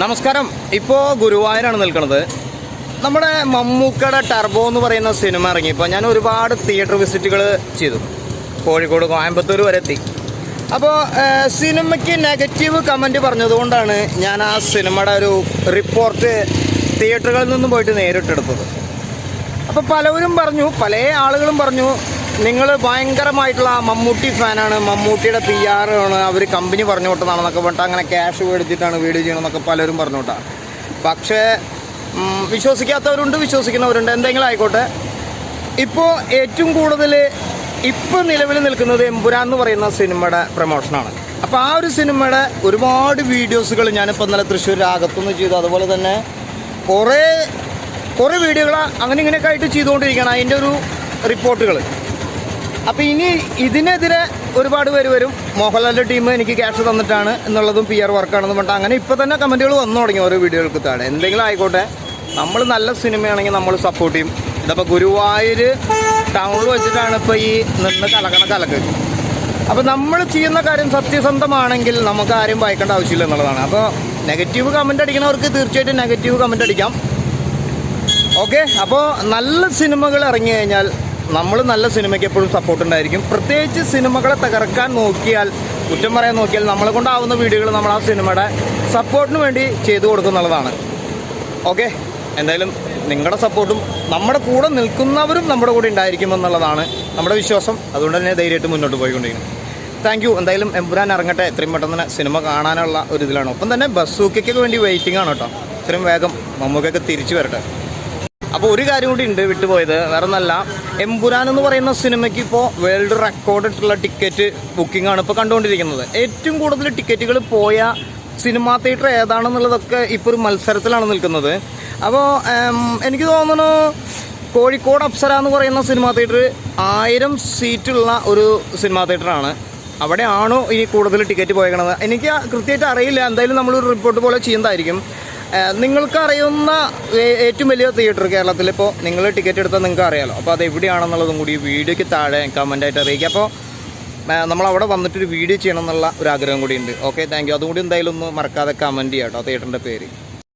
നമസ്കാരം. ഇപ്പോൾ ഗുരുവായൂരാണ് നിൽക്കുന്നത്. നമ്മുടെ മമ്മൂക്കയുടെ ടർബോ എന്ന് പറയുന്ന സിനിമ ഇറങ്ങി. ഇപ്പോൾ ഞാൻ ഒരുപാട് തിയേറ്റർ വിസിറ്റുകൾ ചെയ്തു. കോഴിക്കോട് കോയമ്പത്തൂർ വരെ എത്തി. അപ്പോൾ സിനിമയ്ക്ക് നെഗറ്റീവ് കമന്റ് പറഞ്ഞതുകൊണ്ടാണ് ഞാൻ ആ സിനിമയുടെ ഒരു റിപ്പോർട്ട് തിയേറ്ററുകളിൽ നിന്നും പോയിട്ട് നേരിട്ടെടുത്തത്. അപ്പോൾ പലവരും പറഞ്ഞു പല ആളുകളും പറഞ്ഞു നിങ്ങൾ ഭയങ്കരമായിട്ടുള്ള മമ്മൂട്ടി ഫാനാണ്. മമ്മൂട്ടിയുടെ പി ആർ ആണ്. അവർ കമ്പനി പറഞ്ഞു വിട്ടതാണെന്നൊക്കെ പറഞ്ഞിട്ട് അങ്ങനെ ക്യാഷ് മേടിച്ചിട്ടാണ് വീഡിയോ ചെയ്യണമെന്നൊക്കെ പലരും പറഞ്ഞു വിട്ടാണ് പക്ഷേ വിശ്വസിക്കാത്തവരുണ്ട് വിശ്വസിക്കുന്നവരുണ്ട്. എന്തെങ്കിലും ആയിക്കോട്ടെ. ഇപ്പോൾ ഏറ്റവും കൂടുതൽ ഇപ്പോൾ നിലവിൽ നിൽക്കുന്നത് എമ്പുരാൻ എന്ന് പറയുന്ന സിനിമയുടെ പ്രൊമോഷനാണ് അപ്പോൾ ആ ഒരു സിനിമയുടെ ഒരുപാട് വീഡിയോസുകൾ ഞാനിപ്പോൾ ഇന്നലെ തൃശ്ശൂർ രാഗത്തുനിന്ന് ചെയ്തു. അതുപോലെ തന്നെ കുറേ കുറേ വീഡിയോകൾ അങ്ങനെ ഇങ്ങനെയൊക്കെ ആയിട്ട് ചെയ്തുകൊണ്ടിരിക്കുകയാണ്. അതിന്റെ ഒരു റിപ്പോർട്ടുകൾ അപ്പോൾ ഇനി ഇതിനെതിരെ ഒരുപാട് പേര് വരും. മോഹൻലാലിന്റെ ടീം എനിക്ക് ക്യാഷ് തന്നിട്ടാണ് എന്നുള്ളതും പി ആർ വർക്കാണെന്ന് പറഞ്ഞിട്ട് അങ്ങനെ ഇപ്പോൾ തന്നെ കമന്റുകൾ വന്നു തുടങ്ങി ഓരോ വീഡിയോകൾക്ക് താഴെ. എന്തെങ്കിലും ആയിക്കോട്ടെ. നമ്മൾ നല്ല സിനിമയാണെങ്കിൽ നമ്മൾ സപ്പോർട്ട് ചെയ്യും. ഇതപ്പോൾ ഗുരുവായൂർ ടൗണിൽ വെച്ചിട്ടാണ് ഇപ്പോൾ ഈ നിന്ന് കലക്കണ കലക്ക്. അപ്പോൾ നമ്മൾ ചെയ്യുന്ന കാര്യം സത്യസന്ധമാണെങ്കിൽ നമുക്ക് ആരും വായിക്കേണ്ട ആവശ്യമില്ല എന്നുള്ളതാണ്. അപ്പോൾ നെഗറ്റീവ് കമന്റ് അടിക്കുന്നവർക്ക് തീർച്ചയായിട്ടും നെഗറ്റീവ് കമന്റ് അടിക്കാം. ഓക്കെ അപ്പോൾ നല്ല സിനിമകൾ ഇറങ്ങി കഴിഞ്ഞാൽ നമ്മൾ നല്ല സിനിമയ്ക്ക് എപ്പോഴും സപ്പോർട്ട് ഉണ്ടായിരിക്കും. പ്രത്യേകിച്ച് സിനിമകളെ തകർക്കാൻ നോക്കിയാൽ കുറ്റം പറയാൻ നോക്കിയാൽ നമ്മളെ കൊണ്ടാവുന്ന വീഡിയോകൾ നമ്മൾ ആ സിനിമയുടെ സപ്പോർട്ടിന് വേണ്ടി ചെയ്തു കൊടുക്കുന്നുള്ളതാണ്. ഓക്കെ എന്തായാലും നിങ്ങളുടെ സപ്പോർട്ടും നമ്മുടെ കൂടെ നിൽക്കുന്നവരും നമ്മുടെ കൂടെ ഉണ്ടായിരിക്കുമെന്നുള്ളതാണ് നമ്മുടെ വിശ്വാസം. അതുകൊണ്ട് തന്നെ ധൈര്യമായിട്ട് മുന്നോട്ട് പോയിക്കൊണ്ടിരിക്കുന്നു. താങ്ക് യു എന്തായാലും എമ്പുരാൻ ഇറങ്ങട്ടെ. എത്രയും പെട്ടെന്ന് തന്നെ സിനിമ കാണാനുള്ള ഒരു ഇതിലാണ്. ഒപ്പം തന്നെ ബസ്സൂക്കൊക്കെ വേണ്ടി വെയിറ്റിംഗ് ആണ് കേട്ടോ. ഇത്രയും വേഗം മമ്മൂക്കൊക്കെ തിരിച്ചു വരട്ടെ. അപ്പോൾ ഒരു കാര്യം കൂടി ഉണ്ട് വിട്ടുപോയത്. വേറെ ഒന്നല്ല എമ്പുരാൻ എന്ന് പറയുന്ന സിനിമയ്ക്ക് ഇപ്പോൾ വേൾഡ് റെക്കോർഡ് ഇട്ടുള്ള ടിക്കറ്റ് ബുക്കിംഗ് ആണ് ഇപ്പോൾ കണ്ടുകൊണ്ടിരിക്കുന്നത്. ഏറ്റവും കൂടുതൽ ടിക്കറ്റുകൾ പോയ സിനിമാ തിയേറ്റർ ഏതാണെന്നുള്ളതൊക്കെ ഇപ്പോൾ ഒരു മത്സരത്തിലാണ് നിൽക്കുന്നത്. അപ്പോൾ എനിക്ക് തോന്നുന്നു കോഴിക്കോട് അപ്സര എന്ന് പറയുന്ന സിനിമാ തിയേറ്റർ ആയിരം സീറ്റുള്ള ഒരു സിനിമാ തിയേറ്ററാണ് അവിടെയാണോ ഇനി കൂടുതൽ ടിക്കറ്റ് പോയേക്കണത്? എനിക്ക് കൃത്യമായിട്ട് അറിയില്ല. എന്തായാലും നമ്മളൊരു റിപ്പോർട്ട് പോലെ ചെയ്യുന്നതായിരിക്കും. ഏഹ് നിങ്ങൾക്ക് അറിയുന്ന ഏ- ഏറ്റവും വലിയ തിയേറ്റർ കേരളത്തിൽ ഇപ്പോൾ നിങ്ങൾ ടിക്കറ്റ് എടുത്താൽ നിങ്ങൾക്ക് അറിയാലോ. അപ്പോൾ അത് എവിടെയാണെന്നുള്ളതും കൂടി വീഡിയോയ്ക്ക് താഴെ കമന്റായിട്ട് അറിയിക്കുക അപ്പോൾ നമ്മൾ അവിടെ വന്നിട്ടൊരു വീഡിയോ ചെയ്യണം എന്നുള്ള ഒരു ആഗ്രഹം കൂടി ഉണ്ട്. ഓക്കെ താങ്ക് യു അതും കൂടി എന്തായാലും ഒന്ന് മറക്കാതെ കമന്റ് ചെയ്യാം കേട്ടോ തിയേറ്ററിന്റെ പേര്.